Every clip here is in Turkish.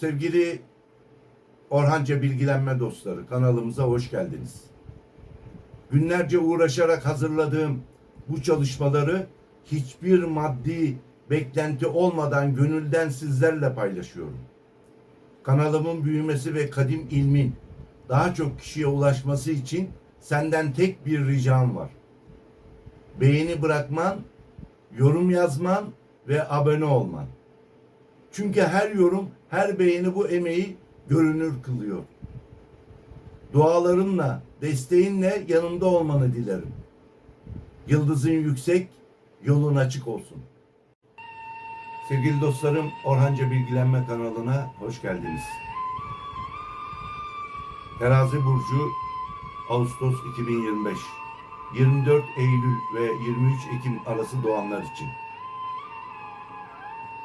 Sevgili Orhanca Bilgilenme dostları kanalımıza hoş geldiniz. Günlerce uğraşarak hazırladığım bu çalışmaları hiçbir maddi beklenti olmadan gönülden sizlerle paylaşıyorum. Kanalımın büyümesi ve kadim ilmin daha çok kişiye ulaşması için senden tek bir ricam var. Beğeni bırakman, yorum yazman ve abone olman. Çünkü her yorum, her beğeni bu emeği görünür kılıyor. Dualarınla, desteğinle yanımda olmanı dilerim. Yıldızın yüksek, yolun açık olsun. Sevgili dostlarım, Orhanca Bilgilenme kanalına hoş geldiniz. Terazi Burcu Ağustos 2025 24 Eylül ve 23 Ekim arası doğanlar için.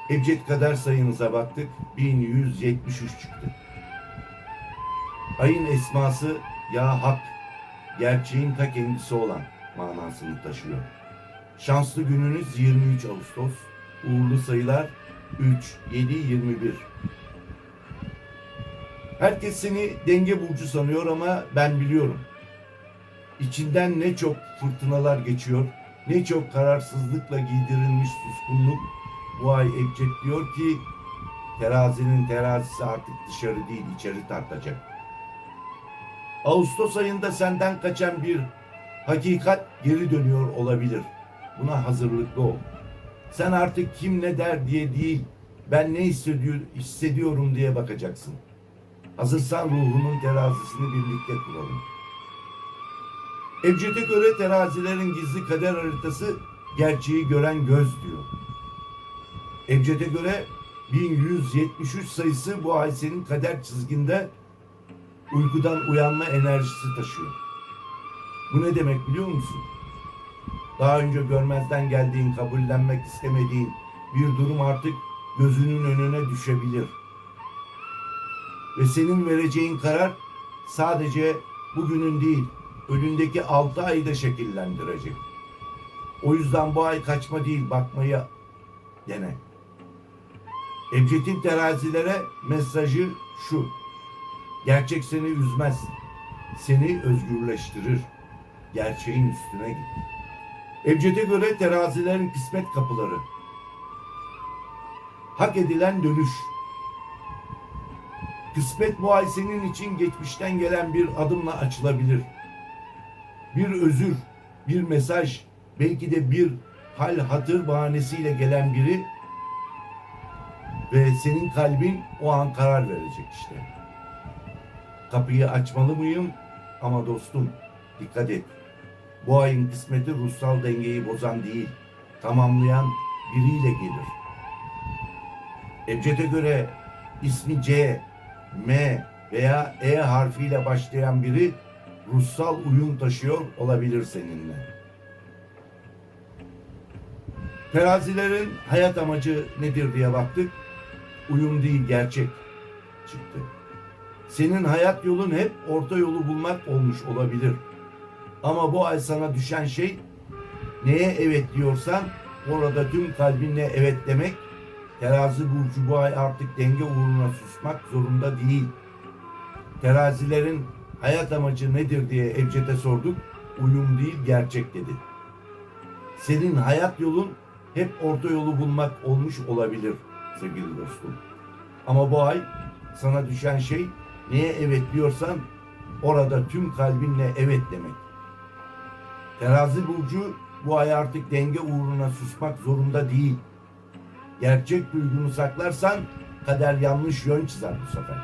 Ebced kader sayınıza baktık. 1173 çıktı. Ayın esması ya hak, gerçeğin ta kendisi olan manasını taşıyor. Şanslı gününüz 23 Ağustos. Uğurlu sayılar 3, 7, 21. Herkes seni denge burcu sanıyor ama ben biliyorum. İçinden ne çok fırtınalar geçiyor, ne çok kararsızlıkla giydirilmiş suskunluk bu ay Ebced diyor ki terazinin terazisi artık dışarı değil içeri tartacak. Ağustos ayında senden kaçan bir hakikat geri dönüyor olabilir. Buna hazırlıklı ol. Sen artık kim ne der diye değil, ben ne hissediyor, hissediyorum diye bakacaksın. Hazırsan ruhunun terazisini birlikte kuralım. Ebced'e göre terazilerin gizli kader haritası gerçeği gören göz diyor. Ebced'e göre 1173 sayısı bu ay senin kader çizginde uykudan uyanma enerjisi taşıyor. Bu ne demek biliyor musun? Daha önce görmezden geldiğin, kabullenmek istemediğin bir durum artık gözünün önüne düşebilir. Ve senin vereceğin karar sadece bugünün değil, önündeki altı ayda şekillendirecek. O yüzden bu ay kaçma değil, bakmayı dene. Ebced'in terazilere mesajı şu. Gerçek seni üzmez. Seni özgürleştirir. Gerçeğin üstüne git. Ebced'e göre terazilerin kısmet kapıları. Hak edilen dönüş. Kısmet bu ay senin için geçmişten gelen bir adımla açılabilir. Bir özür, bir mesaj, belki de bir hal hatır bahanesiyle gelen biri ve senin kalbin o an karar verecek işte. Kapıyı açmalı mıyım? Ama dostum dikkat et. Bu ayın kısmeti ruhsal dengeyi bozan değil, tamamlayan biriyle gelir. Ebced'e göre ismi C, M veya E harfiyle başlayan biri ruhsal uyum taşıyor olabilir seninle. Terazilerin hayat amacı nedir diye baktık. Uyum değil gerçek çıktı. Senin hayat yolun hep orta yolu bulmak olmuş olabilir. Ama bu ay sana düşen şey neye evet diyorsan orada tüm kalbinle evet demek. Terazi burcu bu ay artık denge uğruna susmak zorunda değil. Terazilerin hayat amacı nedir diye Ebced'e sorduk. Uyum değil gerçek dedi. Senin hayat yolun hep orta yolu bulmak olmuş olabilir sevgili dostum. Ama bu ay sana düşen şey neye evet diyorsan orada tüm kalbinle evet demek. Terazi burcu bu ay artık denge uğruna susmak zorunda değil. Gerçek duygunu saklarsan kader yanlış yön çizer bu sefer.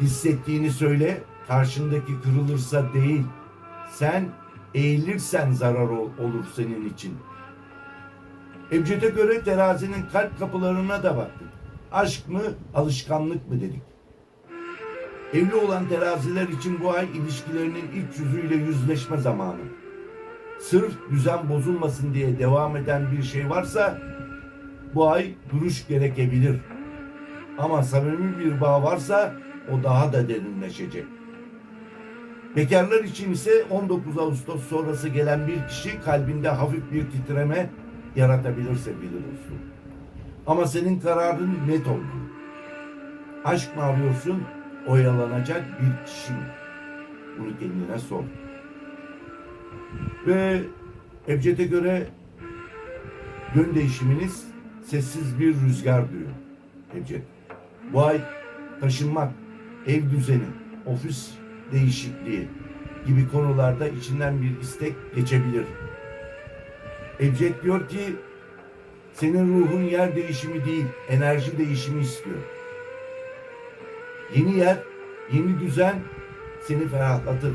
Hissettiğini söyle, karşındaki kırılırsa değil. Sen eğilirsen zarar ol- olur senin için. Ebced'e göre terazinin kalp kapılarına da baktık. Aşk mı, alışkanlık mı dedik. Evli olan teraziler için bu ay ilişkilerinin ilk yüzüyle yüzleşme zamanı. Sırf düzen bozulmasın diye devam eden bir şey varsa bu ay duruş gerekebilir. Ama samimi bir bağ varsa o daha da derinleşecek. Bekarlar için ise 19 Ağustos sonrası gelen bir kişi kalbinde hafif bir titreme yaratabilir sevgili dostum. Ama senin kararın net olmalı. Aşk mı arıyorsun? Oyalanacak bir kişi mi? Bunu kendine sor. Ve Ebced'e göre yön değişiminiz sessiz bir rüzgar diyor Ebced. Bu ay taşınmak, ev düzeni, ofis değişikliği gibi konularda içinden bir istek geçebilir. Ebced diyor ki senin ruhun yer değişimi değil, enerji değişimi istiyor. Yeni yer, yeni düzen seni ferahlatır.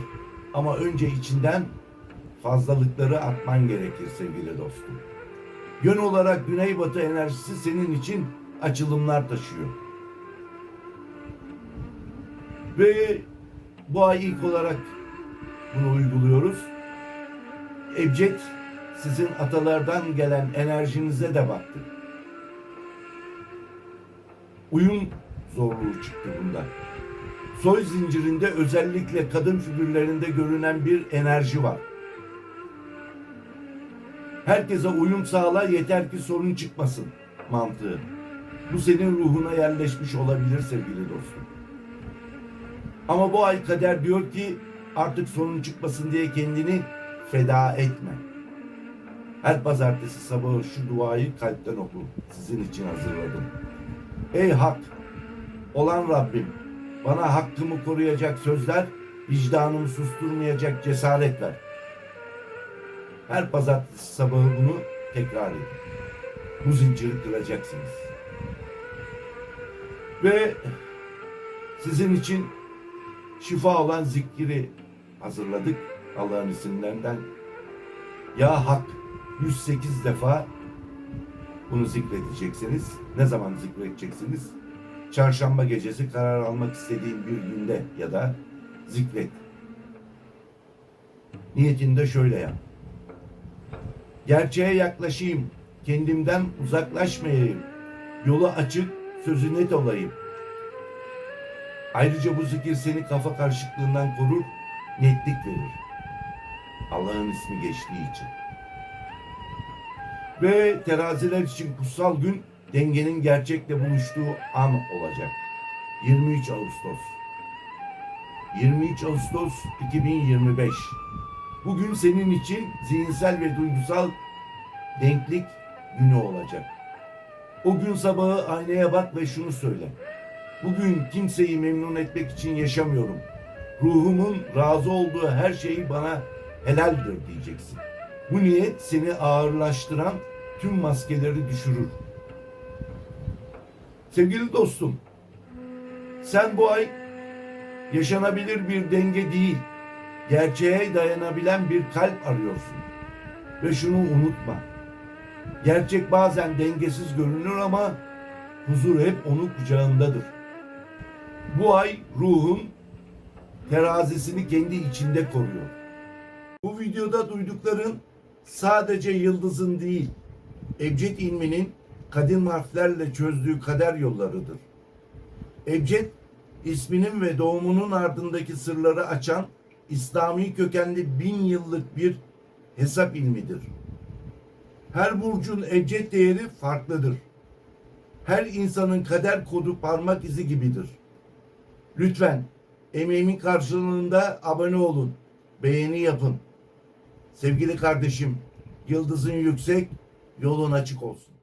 Ama önce içinden fazlalıkları atman gerekir sevgili dostum. Yön olarak güneybatı enerjisi senin için açılımlar taşıyor. Ve bu ay ilk olarak bunu uyguluyoruz. Ebced sizin atalardan gelen enerjinize de baktık. Uyum zorluğu çıktı bunda. Soy zincirinde özellikle kadın figürlerinde görünen bir enerji var. Herkese uyum sağla yeter ki sorun çıkmasın mantığı. Bu senin ruhuna yerleşmiş olabilir sevgili dostum. Ama bu ay kader diyor ki artık sorun çıkmasın diye kendini feda etme. Her pazartesi sabahı şu duayı kalpten oku. Sizin için hazırladım. Ey hak, olan Rabbim, bana hakkımı koruyacak sözler, vicdanımı susturmayacak cesaret ver. Her pazartesi sabahı bunu tekrar edin. Bu zinciri kıracaksınız. Ve sizin için şifa olan zikri hazırladık Allah'ın isimlerinden. Ya Hak 108 defa bunu zikredeceksiniz. Ne zaman zikredeceksiniz? Çarşamba gecesi karar almak istediğin bir günde ya da zikret. Niyetinde şöyle yap. Gerçeğe yaklaşayım, kendimden uzaklaşmayayım. Yolu açık, sözü net olayım. Ayrıca bu zikir seni kafa karışıklığından korur, netlik verir. Allah'ın ismi geçtiği için. Ve teraziler için kutsal gün dengenin gerçekle buluştuğu an olacak. 23 Ağustos. 23 Ağustos 2025. Bugün senin için zihinsel ve duygusal denklik günü olacak. O gün sabahı aynaya bak ve şunu söyle. Bugün kimseyi memnun etmek için yaşamıyorum. Ruhumun razı olduğu her şeyi bana helaldir diyeceksin. Bu niyet seni ağırlaştıran tüm maskeleri düşürür. Sevgili dostum, sen bu ay yaşanabilir bir denge değil, gerçeğe dayanabilen bir kalp arıyorsun. Ve şunu unutma. Gerçek bazen dengesiz görünür ama huzur hep onun kucağındadır. Bu ay ruhun terazisini kendi içinde koruyor. Bu videoda duydukların sadece yıldızın değil, Ebced ilminin kadim harflerle çözdüğü kader yollarıdır. Ebced, isminin ve doğumunun ardındaki sırları açan İslami kökenli bin yıllık bir hesap ilmidir. Her burcun ebced değeri farklıdır. Her insanın kader kodu parmak izi gibidir. Lütfen emeğimin karşılığında abone olun, beğeni yapın. Sevgili kardeşim, yıldızın yüksek, yolun açık olsun.